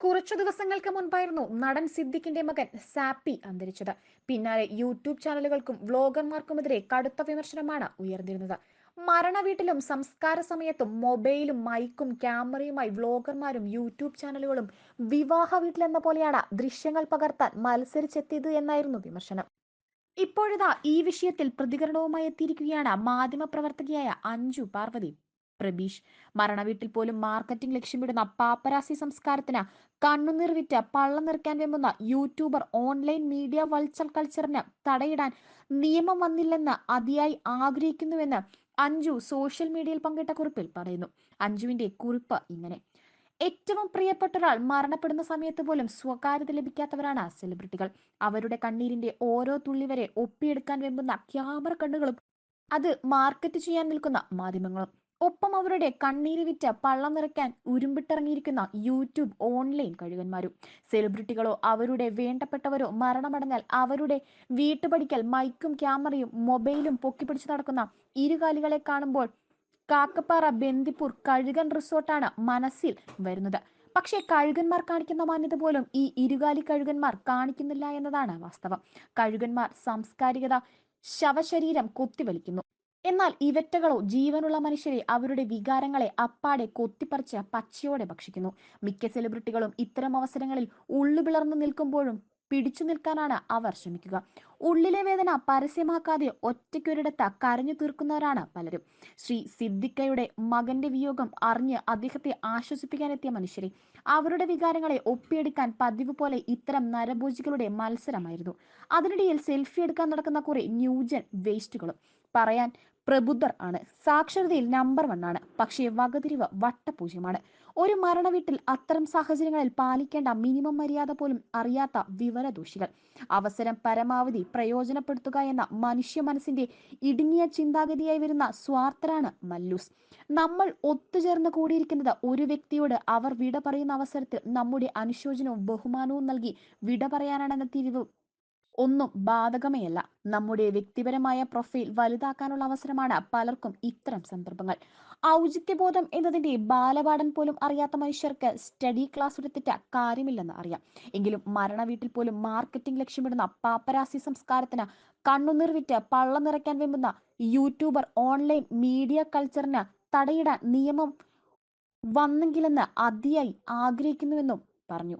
കുറച്ചു ദിവസങ്ങൾക്ക് മുൻപായിരുന്നു നടൻ സിദ്ദിഖിന്റെ മകൻ സാപ്പി അന്തരിച്ചത്. പിന്നാലെ യൂട്യൂബ് ചാനലുകൾക്കും വ്ലോഗർമാർക്കുമെതിരെ കടുത്ത വിമർശനമാണ് ഉയർന്നിരുന്നത്. മരണ വീട്ടിലും സംസ്കാര സമയത്തും മൊബൈലും മൈക്കും ക്യാമറയുമായി വ്ലോഗർമാരും യൂട്യൂബ് ചാനലുകളും വിവാഹ വീട്ടിലെന്ന പോലെയാണ് ദൃശ്യങ്ങൾ പകർത്താൻ മത്സരിച്ചെത്തിയത് എന്നായിരുന്നു വിമർശനം. ഇപ്പോഴിതാ ഈ വിഷയത്തിൽ പ്രതികരണവുമായി എത്തിയിരിക്കുകയാണ് മാധ്യമപ്രവർത്തകയായ അഞ്ജു പാർവതി. പ്രബീഷ്. മരണവീട്ടിൽ പോലും മാർക്കറ്റിംഗ് ലക്ഷ്യമിടുന്ന പാപ്പരാസി സംസ്കാരത്തിന് കണ്ണുനീർ വിറ്റ് പള്ളം നിറയ്ക്കാൻ വെമ്പുന്ന യൂട്യൂബർ ഓൺലൈൻ മീഡിയ വൾച്ചർ കൾച്ചറിന് തടയിടാൻ നിയമം വന്നില്ലെന്ന് അതിയായി ആഗ്രഹിക്കുന്നുവെന്ന് അഞ്ജു സോഷ്യൽ മീഡിയയിൽ പങ്കിട്ട കുറിപ്പിൽ പറയുന്നു. അഞ്ജുവിന്റെ കുറിപ്പ് ഇങ്ങനെ. ഏറ്റവും പ്രിയപ്പെട്ട ഒരാൾ മരണപ്പെടുന്ന സമയത്ത് പോലും സ്വകാര്യത ലഭിക്കാത്തവരാണ് സെലിബ്രിറ്റികൾ. അവരുടെ കണ്ണീരിന്റെ ഓരോ തുള്ളി വരെ ഒപ്പിയെടുക്കാൻ വെമ്പുന്ന ക്യാമറ കണ്ണുകളും അത് മാർക്കറ്റ് ചെയ്യാൻ നിൽക്കുന്ന മാധ്യമങ്ങളും. ഒപ്പം അവരുടെ കണ്ണീര് വിറ്റ് പള്ളം നിറയ്ക്കാൻ ഉരുമ്പിട്ടിറങ്ങിയിരിക്കുന്ന യൂട്യൂബ് ഓൺലൈൻ കഴുകന്മാരും സെലിബ്രിറ്റികളോ അവരുടെ വേണ്ടപ്പെട്ടവരോ മരണമടഞ്ഞാൽ അവരുടെ വീട്ടുപടിക്കൽ മൈക്കും ക്യാമറയും മൊബൈലും പൊക്കിപ്പിടിച്ച് നടക്കുന്ന ഇരുകാലികളെ കാണുമ്പോൾ കാക്കപ്പാറ ബന്ദിപ്പൂർ കഴുകൻ റിസോർട്ടാണ് മനസ്സിൽ വരുന്നത്. പക്ഷേ കഴുകന്മാർ കാണിക്കുന്ന മാന്യത പോലും ഈ ഇരുകാലി കഴുകന്മാർ കാണിക്കുന്നില്ല എന്നതാണ് വാസ്തവം. കഴുകന്മാർ സാംസ്കാരികത ശവശരീരം കൊത്തിവലിക്കുന്നു. എന്നാൽ ഇവറ്റകളോ ജീവനുള്ള മനുഷ്യരെ അവരുടെ വികാരങ്ങളെ അപ്പാടെ കൊത്തിപ്പറിച്ച് പച്ചയോടെ ഭക്ഷിക്കുന്നു. മിക്ക സെലിബ്രിറ്റികളും ഇത്തരം അവസരങ്ങളിൽ ഉള്ളുപിളർന്നു നിൽക്കുമ്പോഴും പിടിച്ചു നിൽക്കാനാണ് അവർ ശ്രമിക്കുക. ഉള്ളിലെ വേദന പരസ്യമാക്കാതെ ഒറ്റയ്ക്കൊരിടത്ത് കരഞ്ഞു തീർക്കുന്നവരാണ് പലരും. ശ്രീ സിദ്ദിഖയുടെ മകന്റെ വിയോഗം അറിഞ്ഞ് അദ്ദേഹത്തെ ആശ്വസിപ്പിക്കാനെത്തിയ മനുഷ്യരെ അവരുടെ വികാരങ്ങളെ ഒപ്പിയെടുക്കാൻ പതിവ് പോലെ ഇത്തരം നരഭോജികളുടെ മത്സരമായിരുന്നു. അതിനിടയിൽ സെൽഫി എടുക്കാൻ നടക്കുന്ന കുറെ ന്യൂജൻ വേസ്റ്റുകളും. പറയാൻ പ്രബുദ്ധർ ആണ്. സാക്ഷരതയിൽ നമ്പർ വൺ ആണ്. പക്ഷേ വകതിരിവ് വട്ടപൂജ്യമാണ്. ഒരു മരണവീട്ടിൽ അത്തരം സാഹചര്യങ്ങളിൽ പാലിക്കേണ്ട മിനിമം മര്യാദ പോലും അറിയാത്ത വിവരദോഷികൾ. അവസരം പരമാവധി പ്രയോജനപ്പെടുത്തുക എന്ന മനുഷ്യ മനസ്സിന്റെ ഇടുങ്ങിയ ചിന്താഗതിയായി വരുന്ന സ്വാർത്ഥരാണ് മല്ലൂസ്. നമ്മൾ ഒത്തുചേർന്ന് കൂടിയിരിക്കുന്നത് ഒരു വ്യക്തിയോട് അവർ വിട പറയുന്ന അവസരത്തിൽ നമ്മുടെ അനുശോചനവും ബഹുമാനവും നൽകി വിട പറയാനാണെന്ന തിരിവ് ഒന്നും ബാധകമേയല്ല. നമ്മുടെ വ്യക്തിപരമായ പ്രൊഫൈൽ വലുതാക്കാനുള്ള അവസരമാണ് പലർക്കും ഇത്തരം സന്ദർഭങ്ങൾ. ഔചിത്യബോധം എന്നതിന്റെ ബാലപാഠൻ പോലും അറിയാത്ത മനുഷ്യർക്ക് സ്റ്റഡി ക്ലാസ് എടുത്തിട്ട് കാര്യമില്ലെന്ന് അറിയാം. എങ്കിലും മരണ വീട്ടിൽ പോലും മാർക്കറ്റിംഗ് ലക്ഷ്യമിടുന്ന പാപ്പരാസി സംസ്കാരത്തിന് കണ്ണുനീർ വിറ്റ് പള്ളം നിറയ്ക്കാൻ വെമ്പുന്ന യൂട്യൂബർ ഓൺലൈൻ മീഡിയ കൾച്ചറിന് തടയിടാൻ നിയമം വന്നെങ്കിലെന്ന് അതിയായി ആഗ്രഹിക്കുന്നുവെന്നും പറഞ്ഞു.